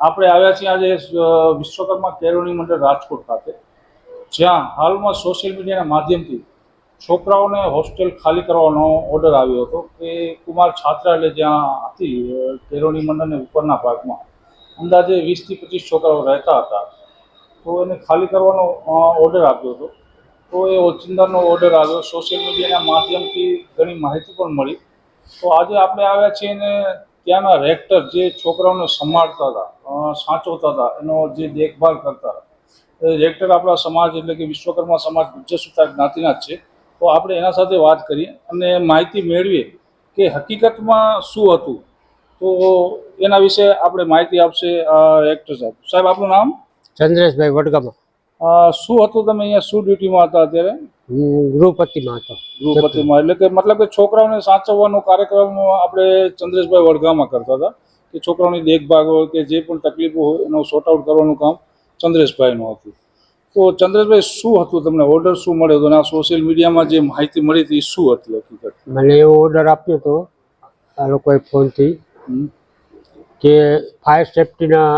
આપણે આવ્યા છીએ આજે વિશ્વકર્મા કેળવણી મંડળ રાજકોટ ખાતે, જ્યાં હાલમાં સોશિયલ મીડિયાના માધ્યમથી છોકરાઓને હોસ્ટેલ ખાલી કરવાનો ઓર્ડર આવ્યો હતો કે કુમાર છાત્રાલય જ્યાં હતી કેળવણી મંડળને ઉપરના ભાગમાં, અંદાજે વીસથી પચીસ છોકરાઓ રહેતા હતા. તો એને ખાલી કરવાનો ઓર્ડર આપ્યો હતો. તો એ ઓચિંદાનો ઓર્ડર આવ્યો. સોશિયલ મીડિયાના માધ્યમથી ઘણી માહિતી પણ મળી. તો આજે આપણે આવ્યા છીએ ને ત્યાંના રેક્ટર જે છોકરાઓને સંભાળતા હતા સાચવતા હતા, એનો જે દેખભાલ કરતા હતા. રેક્ટર આપણા સમાજ એટલે કે વિશ્વકર્મા સમાજ ગુજ્જર સુતા જ્ઞાતિના જ છે. તો આપણે એના સાથે વાત કરીએ અને માહિતી મેળવીએ કે હકીકતમાં શું હતું. તો એના વિશે આપણે માહિતી આપશે રેક્ટર સાહેબ. સાહેબ, આપનું નામ? ચંદ્રેશભાઈ વડગામા. શું હતું તમે અહીંયા શું ડ્યુટીમાં હતા અત્યારે? ગૃહપતિમાં હતો. ગૃહપતિમાં એટલે કે મતલબ કે છોકરાઓને સાચવવાનો કાર્યક્રમ આપણે ચંદ્રેશભાઈ વડગામાં કરતા હતા કે છોકરાઓની દેખભાળ હોય કે જે પણ તકલીફો હોય એનું સોર્ટ આઉટ કરવાનું કામ ચંદ્રેશભાઈનું હતું. તો ચંદ્રેશભાઈ શું હતું તમને? ઓર્ડર શું મળ્યો હતો? અને આ સોશિયલ મીડિયામાં જે માહિતી મળી હતી શું હતી હકીકત? મને એવો ઓર્ડર આપ્યો હતો આ લોકોએ ફોનથી કે ફાયર સેફટીના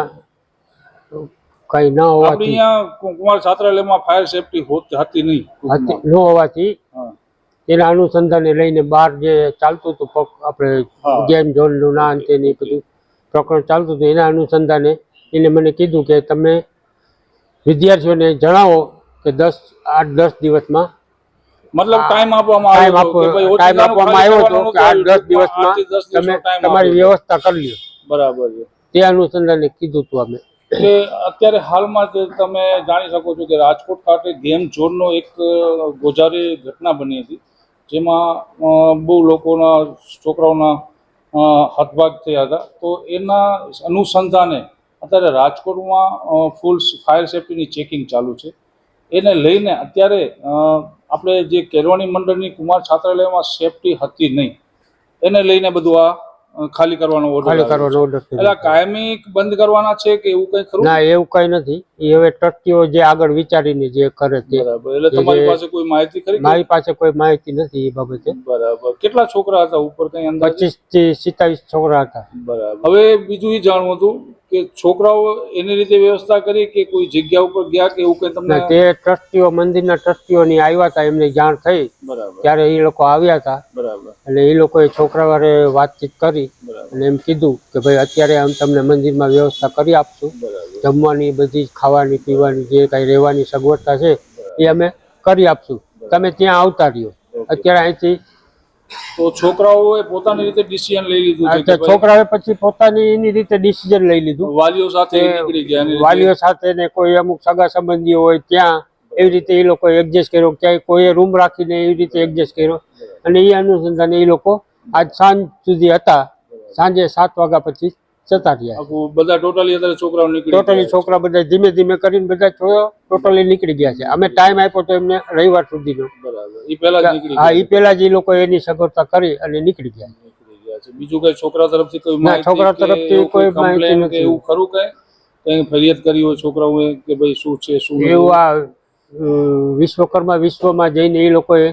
કંઈ ન હોવાથી કુમાર છાત્રાલયમાં ફાયર સેફટી હતી નહીં. ન હોવાથી એના અનુસંધાને લઈને બહાર જે ચાલતું હતું આપણે. ગેમ ઝોનનું ના અંતે ને બધું પ્રકરણ ચાલતું હતું એના અનુસંધાને એને મને કીધું કે તમે વિદ્યાર્થીઓને જણાવો કે દસ આઠ દસ દિવસમાં મતલબ ટાઈમ આપવામાં ટાઈમ આવ્યો ટાઈમ આપવામાં આવ્યો હતો કે આઠ દસ દિવસમાં તમે તમારી વ્યવસ્થા કરી લ્યો. બરાબર છે. તે અનુસંધાને કીધું હતું અમે. કે અત્યારે હાલમાં જ તમે જાણી શકો છો કે રાજકોટ ખાતે ગેમ ઝોનનો એક ગોજારી ઘટના બની હતી. જેમાં બહુ લોકોના છોકરાઓના હતભાગ થયા હતા. તો એના અનુસંધાને અત્યારે રાજકોટમાં ફૂલ ફાયર સેફટીની ચેકિંગ ચાલુ છે. એને લઈને અત્યારે આપણે જે કેરવાણી મંડળની કુમાર છાત્રાલયમાં સેફટી હતી નહીં. એને લઈને બધું આ ખાલી કરવાનો ઓર્ડર ખાલી કરવાનો ઓર્ડર એટલે કાયમી બંધ કરવાના છે કે એવું કઈ ખરું? ના એવું કઈ નથી. એ હવે ટકીઓ જે આગળ વિચારીને જે કરે તે બરાબર. એટલે તમારી પાસે કોઈ માહિતી ખરી મારી પાસે કોઈ માહિતી નથી એ બાબતે. બરાબર. કેટલા છોકરા હતા? ઉપર કઈ અંદર પચીસથી સિત્તાવીસ છોકરા હતા. બરાબર. હવે બીજું એ જાણવું હતું કે છોકરાઓ એની રીતે વ્યવસ્થા કરી કે કોઈ જગ્યા ઉપર ગયા કે એવું કઈ તમને તે ટ્રસ્ટીઓ મંદિરના ટ્રસ્ટીઓની આવ્યા હતા એમને જાણ થઈ. ત્યારે એ લોકો આવ્યા હતા. બરાબર. એટલે એ લોકોએ છોકરાવારે વાતચીત કરી અને એમ કીધું કે ભાઈ અત્યારે આમ તમને મંદિરમાં વ્યવસ્થા કરી આપશું. જમવાની બધી ખાવાની પીવાની જે કાંઈ રહેવાની સગવડતા છે એ અમે કરી આપશું. તમે ત્યાં આવતા રહ્યો. અત્યારે અહીંથી તો છોકરાઓએ પોતાની રીતે ડિસિઝન લઈ લીધું છે છોકરાઓએ પછી પોતાની એની રીતે ડિસિઝન લઈ લીધું. વાલીઓ સાથે નીકળી ગયા વાલીઓ સાથે ને કોઈ અમુક સગા સંબંધીઓ હોય ત્યાં એવી રીતે એ લોકો એડજસ્ટ કર્યો. ક્યાંય કોઈએ રૂમ રાખીને એવી રીતે એડજસ્ટ કર્યો. અને એ અનુસંધાને એ લોકો આજ સાંજ સુધી હતા. સાંજે સાત વાગ્યા પછી જતા રહ્યા બધા ટોટલી અત્યારે છોકરાઓ નીકળી ટોટલી છોકરા બધા ધીમે ધીમે કરીને બધા ટોટલી નીકળી ગયા છે. અમે ટાઈમ આપ્યો તો એમને રવિવાર સુધીનો. બરાબર. એ પહેલા હા એ પેલા જ એ લોકો એની સગવડતા કરી અને નીકળી ગયા. છે. બીજું કઈ છોકરા તરફથી કોઈ છોકરા તરફથી કોઈ માહિતી એવું ખરું કઈ? કઈ ફરિયાદ કરી હોય છોકરાઓએ કે ભાઈ શું છે શું એવું આ વિશ્વકર્મા વિશ્વમાં જઈને એ લોકોએ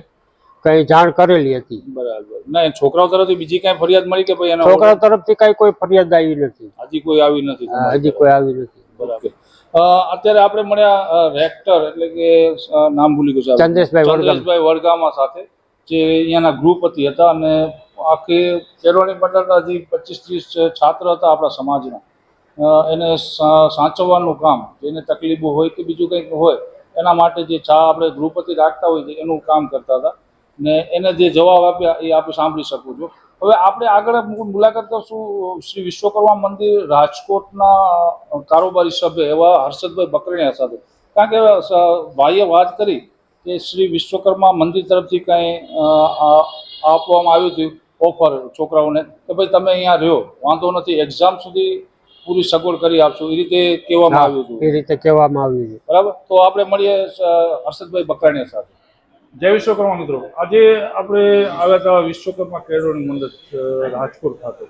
કઈ જાણ કરેલી હતી. બરાબર. ના છોકરાઓ તરફથી બીજી કઈ ફરિયાદ મળી કે ભાઈ એના છોકરા તરફથી કઈ કોઈ ફરિયાદ આવી નથી. હજી કોઈ આવી નથી હજી કોઈ આવી નથી. બરાબર અત્યારે આપણે મળ્યા રેક્ટર એટલે કે નામ ભૂલી ગયું. ચંદ્રેશભાઈ ચંદ્રેશભાઈ વડગામા. સાથે જે અહીંયાના ગૃહપતિ હતા અને આખી કેળવણી મંડળના જે પચીસ ત્રીસ છાત્ર હતા આપણા સમાજના. એને સાચવવાનું કામ જેને તકલીફો હોય કે બીજું કંઈક હોય એના માટે જે છા આપણે ગૃહપતિ રાખતા હોય છે એનું કામ કરતા હતા. ને એને જે જવાબ આપ્યા એ આપણે સાંભળી શકો છો. હવે આપણે આગળ મુલાકાત કરશું શ્રી વિશ્વકર્મા મંદિર રાજકોટના કારોબારી સભ્ય એવા હર્ષદભાઈ બકરણીયા સાથે. કારણ કે ભાઈએ વાત કરી કે શ્રી વિશ્વકર્મા મંદિર તરફથી કંઈ આપવામાં આવ્યું હતું ઓફર છોકરાઓને કે ભાઈ તમે અહીંયા રહ્યો વાંધો નથી એક્ઝામ સુધી પૂરી સગવડ કરી આપશો. એ રીતે કહેવામાં આવ્યું હતું. એ રીતે કહેવામાં આવ્યું છે. બરાબર? તો આપણે મળીએ હર્ષદભાઈ બકરાણીયા સાથે. જય વિશ્વકર્મા મિત્રો. આજે આપણે આવ્યા હતા વિશ્વકર્મા કેળવણી મંડળ રાજકોટ ખાતે.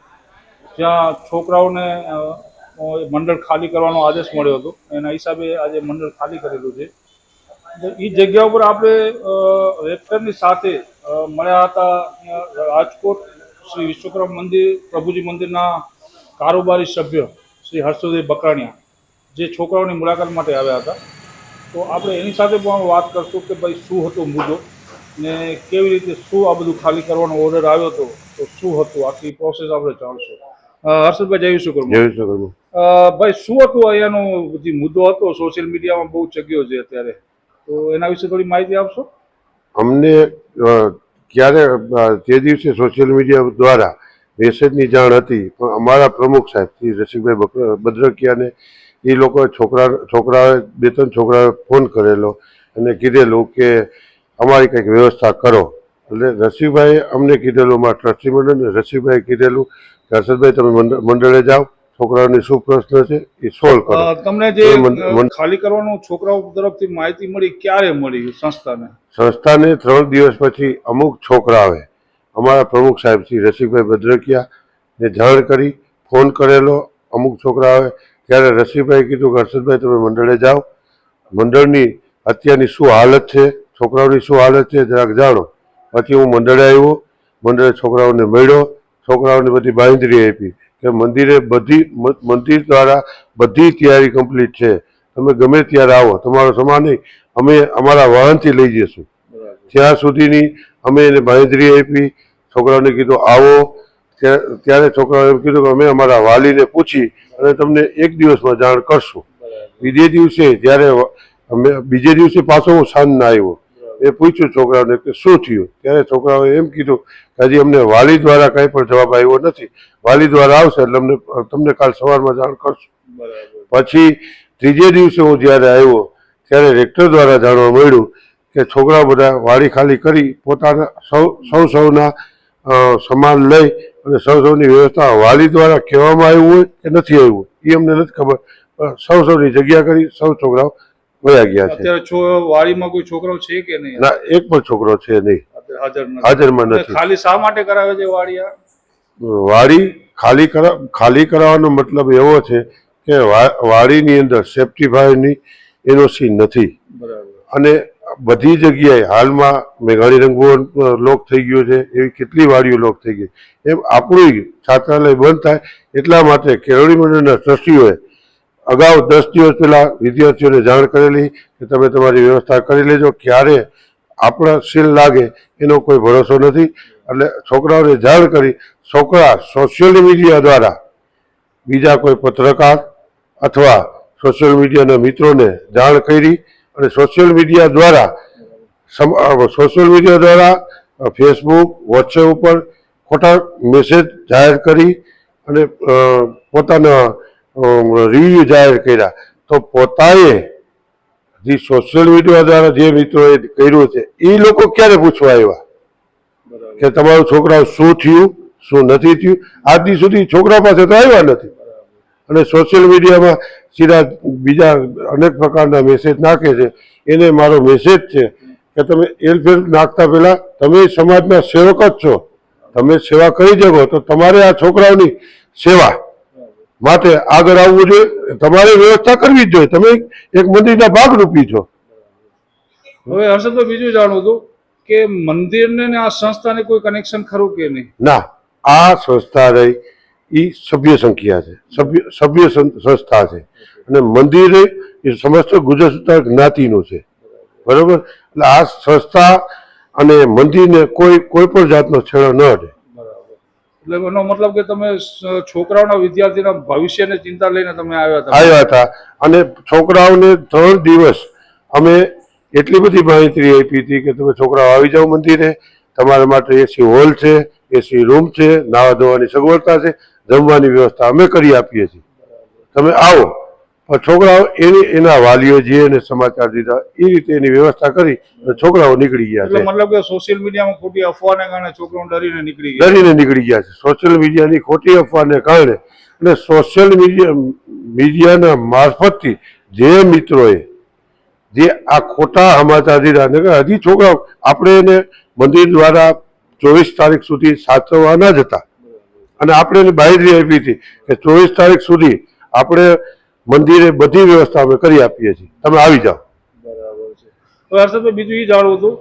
જ્યાં છોકરાઓને મંડળ ખાલી કરવાનો આદેશ મળ્યો હતો. એના હિસાબે આજે મંડળ ખાલી કરેલું છે. એ જગ્યા ઉપર આપણે રેક્ટરની સાથે મળ્યા હતા રાજકોટ શ્રી વિશ્વકર્મા મંદિર, પ્રભુજી મંદિરના કારોબારી સભ્ય શ્રી હર્ષદેવ બકરાણિયા જે છોકરાઓની મુલાકાત માટે આવ્યા હતા. તો આપણે એની સાથે પણ વાત કરશું કે ભાઈ શું હતો મુદ્દો ને કેવી રીતે શું આ બધું ખાલી કરવાનો ઓર્ડર આવ્યો હતો તો શું હતું? આખી પ્રોસેસ આપણે જાણશું. હર્ષદભાઈ જય વિશ્વકર્મા જય વિશ્વકર્મા ભાઈ શું હતું અહીંયાનો જે મુદ્દો હતો? સોશિયલ મીડિયામાં બહુ ચગ્યો છે અત્યારે. તો એના વિશે થોડી માહિતી આપશો? અમને ક્યારે તે દિવસે સોશિયલ મીડિયા દ્વારા મેસેજની જાણ હતી પણ અમારા પ્રમુખ સાહેબ શ્રી રસિકભાઈ બદ્રકિયાને ભદ્રકિયાને એ લોકો છોકરા છોકરાએ બે ત્રણ છોકરાએ ફોન કરેલો અને કીધેલું કે અમારી કંઈક વ્યવસ્થા કરો. એટલે રસિકભાઈએ અમને કીધેલું મારા ટ્રસ્ટી મંડળને રસિકભાઈએ કીધેલું કે હર્ષદભાઈ તમે મંડળે જાઓ છોકરાઓને શું પ્રશ્ન છે એ સોલ્વ કરો. તમને જે ખાલી કરવાનું છોકરાઓ તરફથી માહિતી મળી ક્યારે મળી સંસ્થાને? સંસ્થાને ત્રણ દિવસ પછી અમુક છોકરાઓએ અમારા પ્રમુખ સાહેબ શ્રી રસિકભાઈ ભદ્રકિયા ને જાણ કરી ફોન કરેલો અમુક છોકરાઓએ ત્યારે રસીભાઈ કીધું કે હર્ષદભાઈ તમે મંડળે જાઓ. મંડળની અત્યારની શું હાલત છે? છોકરાઓની શું હાલત છે? જરાક જાણો. પછી હું મંડળે આવ્યો. મંડળે છોકરાઓને મળ્યો. છોકરાઓને બધી બાંધરી આપી કે મંદિરે બધી મંદિર દ્વારા બધી તૈયારી કમ્પ્લીટ છે. તમે ગમે ત્યારે આવો. તમારો સમાન નહીં. અમે અમારા વાહનથી લઈ જઈશું. ત્યાં સુધીની અમે એને બાંધરી આપી. છોકરાઓને કીધું આવો. ત્યાં- ત્યારે છોકરાઓએ કીધું કે અમે અમારા વાલીને પૂછી અને તમને એક દિવસમાં જાણ કરશું. બીજે દિવસે જ્યારે અમે બીજે દિવસે પાછો હું સાંજના આવ્યો. એ પૂછ્યું છોકરાઓને કે શું થયું? ત્યારે છોકરાઓએ એમ કીધું કે હજી અમને વાલી દ્વારા કંઈ પણ જવાબ આવ્યો નથી. વાલી દ્વારા આવશે એટલે અમને તમને કાલ સવારમાં જાણ કરશું. પછી ત્રીજે દિવસે હું જ્યારે આવ્યો ત્યારે રેક્ટર દ્વારા જાણવા મળ્યું કે છોકરાઓ બધા વાડી ખાલી કરી પોતાના સૌ સૌ સૌના સમાન લઈ અને સૌ સૌની વ્યવસ્થા વાલી દ્વારા કહેવામાં આવ્યું હોય કે નથી આવ્યું એ અમને નથી ખબર. પણ સૌ સૌની જગ્યા કરી સૌ છોકરાઓ વયા ગયા છે. અત્યારે વાડીમાં કોઈ છોકરો છે કે નહીં? ના એક પણ છોકરો છે નહીં. હાજરમાં નથી. ખાલી શા માટે કરાવે છે વાડી વાડી ખાલી કરા ખાલી કરાવવાનો મતલબ એવો છે કે વાડીની અંદર સેફ્ટી ફાયરની એનઓસી નથી. બરાબર. અને બધી જગ્યાએ હાલમાં મેઘાણી રંગો લોક થઈ ગયો છે, એવી કેટલી વાડીઓ લોક થઈ ગઈ. એમ આપણું છાત્રાલય બંધ થાય એટલા માટે કેળવણી મંડળના ટ્રસ્ટીઓએ અગાઉ દસ દિવસ પહેલા વિદ્યાર્થીઓને જાણ કરેલી કે તમે તમારી વ્યવસ્થા કરી લેજો, ક્યારે આપણા સીલ લાગે એનો કોઈ ભરોસો નથી. એટલે છોકરાઓને જાણ કરી છોકરા સોશિયલ મીડિયા દ્વારા બીજા કોઈ પત્રકાર અથવા સોશિયલ મીડિયાના મિત્રોને જાણ કરી અને સોશિયલ મીડિયા દ્વારા સોશિયલ મીડિયા દ્વારા ફેસબુક વોટ્સએપ ઉપર ખોટા મેસેજ જાહેર કરી અને પોતાના રિવ્યુ જાહેર કર્યા. તો પોતાએ જે સોશિયલ મીડિયા દ્વારા જે મિત્રોએ કર્યું છે એ લોકો ક્યારે પૂછવા આવ્યા? કે તમારું છોકરાઓ શું થયું શું નથી થયું? આજ સુધી છોકરા પાસે તો આવ્યા નથી. અને સોશિયલ મીડિયામાં સીધા બીજા અનેક પ્રકારના મેસેજ નાખે છે. એને મારો મેસેજ છે કે તમે એલફેલ નાખતા પહેલાં તમે સમાજના સેવક જ છો. તમે સેવા કરી શકો તો તમારે આ છોકરાઓની સેવા માટે આગળ આવવું જોઈએ. તમારે વ્યવસ્થા કરવી જ જોઈએ. તમે એક મંદિરના ભાગરૂપી છો. હવે હર્ષદભાઈ બીજું જાણવું હતું કે મંદિરને ને આ સંસ્થાને કોઈ કનેક્શન ખરું કે નહીં? ના આ સંસ્થા રહી એ સભ્ય સંખ્યા છે. સભ્ય સભ્ય સંસ્થા છે. અને મંદિર એ સમસ્ત ગુજરાત જ્ઞાતિનું છે. બરોબર? એટલે આ સંસ્થા અને મંદિરને કોઈ કોઈ પણ જાતનો છેડો ન રહે. એટલે એનો મતલબ કે તમે છોકરાઓના વિદ્યાર્થીના ભવિષ્યની ચિંતા લઈને તમે આવ્યા હતા? આવ્યા હતા. અને છોકરાઓને ત્રણ દિવસ અમે એટલી બધી માહિતી આપી હતી કે તમે છોકરાઓ આવી જાઓ મંદિરે. તમારા માટે એસી હોલ છે એસી રૂમ છે નાવા ધોવાની સગવડતા છે. જમવાની વ્યવસ્થા અમે કરી આપીએ છીએ. તમે આવો. પણ છોકરાઓ એની એના વાલીઓ જે એને સમાચાર દીધા એ રીતે એની વ્યવસ્થા કરી છોકરાઓ નીકળી ગયા છે. મતલબ કે સોશિયલ મીડિયામાં ખોટી અફવાને કારણે છોકરાઓ ડરીને નીકળી ગયા. ડરીને નીકળી ગયા છે. સોશિયલ મીડિયાની ખોટી અફવાને કારણે અને સોશિયલ મીડિયા મીડિયાના મારફતથી જે મિત્રોએ જે આ ખોટા સમાચાર દીધા ને હજી છોકરાઓ આપણે એને મંદિર દ્વારા ચોવીસ તારીખ સુધી સાચવવાના જ હતા. અને આપણે એને બાહેધરી આપી હતી કે ચોવીસ તારીખ સુધી આપણે મંદિરે બધી વ્યવસ્થા અમે કરી આપીએ છીએ. તમે આવી જાઓ. બરાબર છે. તો હર્ષદભાઈ બીજું એ જાણવું હતું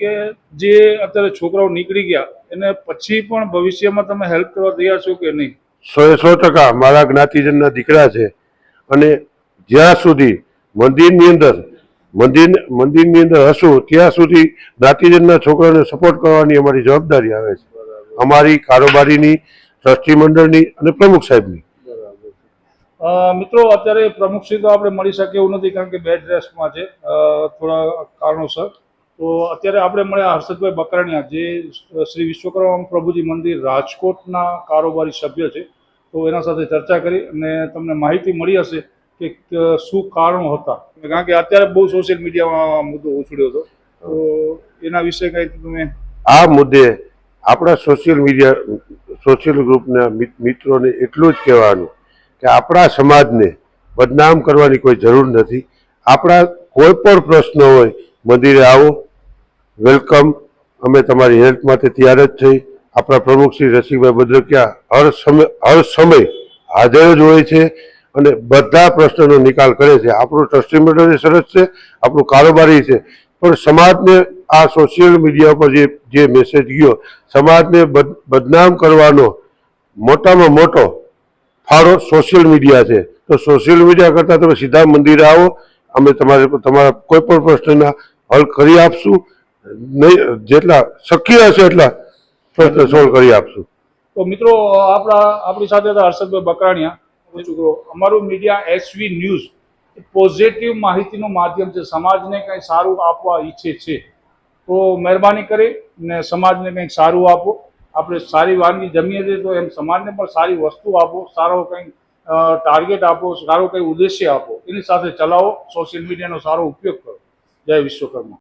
કે જે અત્યારે છોકરાઓ નીકળી ગયા એને પછી પણ ભવિષ્યમાં તમે હેલ્પ કરવા તૈયાર છો કે નહીં? સો સો ટકા મારા જ્ઞાતિજનના દીકરા છે અને જ્યાં સુધી મંદિરની અંદર મંદિર મંદિરની અંદર હશું ત્યાં સુધી જ્ઞાતિજનના છોકરાને સપોર્ટ કરવાની અમારી જવાબદારી આવે છે. અમારી કારોબારીની ટ્રસ્ટી મંડળની અને પ્રમુખ સાહેબની. મિત્રો અત્યારે પ્રમુખશ્રી તો આપણે મળી શકે એવું નથી કારણ કે બેડ રેસ્ટમાં છે. થોડા કારણોસર. તો અત્યારે આપણે મળ્યા હર્ષદભાઈ બકરાણીયા જે શ્રી વિશ્વકર્મા પ્રભુજી મંદિર રાજકોટના કારોબારી સભ્ય છે. તો એના સાથે ચર્ચા કરી અને તમને માહિતી મળી હશે કે શું કારણો હતા. કારણ કે અત્યારે બહુ સોશિયલ મીડિયામાં મુદ્દો ઉછળ્યો હતો. તો એના વિશે કંઈ તમે આ મુદ્દે આપણા સોશિયલ મીડિયા સોશિયલ ગ્રુપના મિત્રોને એટલું જ કહેવાનું કે આપણા સમાજને બદનામ કરવાની કોઈ જરૂર નથી. આપણા કોઈ પણ પ્રશ્ન હોય, મંદિરે આવો, વેલકમ, અમે તમારી હેલ્પ માટે તૈયાર જ થઈ. આપણા પ્રમુખ શ્રી રસિકભાઈ ભદ્રકિયા હર સમય હર સમય હાજર જ હોય છે અને બધા પ્રશ્નોનો નિકાલ કરે છે. આપણું ટ્રસ્ટી મંડળ સરસ છે, આપણું કારોબારી છે. પણ સમાજને આ સોશિયલ મીડિયા પર જે જે મેસેજ ગયો, સમાજને બદ- બદનામ કરવાનો મોટામાં મોટો ફાળો સોશિયલ મીડિયા છે. તો સોશિયલ મીડિયા કરતાં તમે સીધા મંદિરે આવો, અમે તમારે, તમારા કોઈ પણ પ્રશ્નના હલ કરી આપશું. નહીં, જેટલા શક્ય હશે એટલા પ્રશ્ન સોલ્વ કરી આપશું. તો મિત્રો, આપણા, આપણી સાથે હતા હર્ષદભાઈ બકરાણીયા. છોકરો અમારું મીડિયા એસવી ન્યૂઝ પોઝિટિવ માહિતીનું માધ્યમ છે. સમાજને કંઈ સારું આપવા ઈચ્છે છે. તો મહેરબાની કરી ને સમાજને કંઈક સારું આપો. આપણે સારી વાનગી જમીએ છીએ તો એમ સમાજને પણ સારી વસ્તુ આપો, સારો કંઈક ટાર્ગેટ આપો, સારો કંઈ ઉદ્દેશ્ય આપો. એની સાથે ચલાવો સોશિયલ મીડિયાનો સારો ઉપયોગ કરો. જય વિશ્વકર્મા.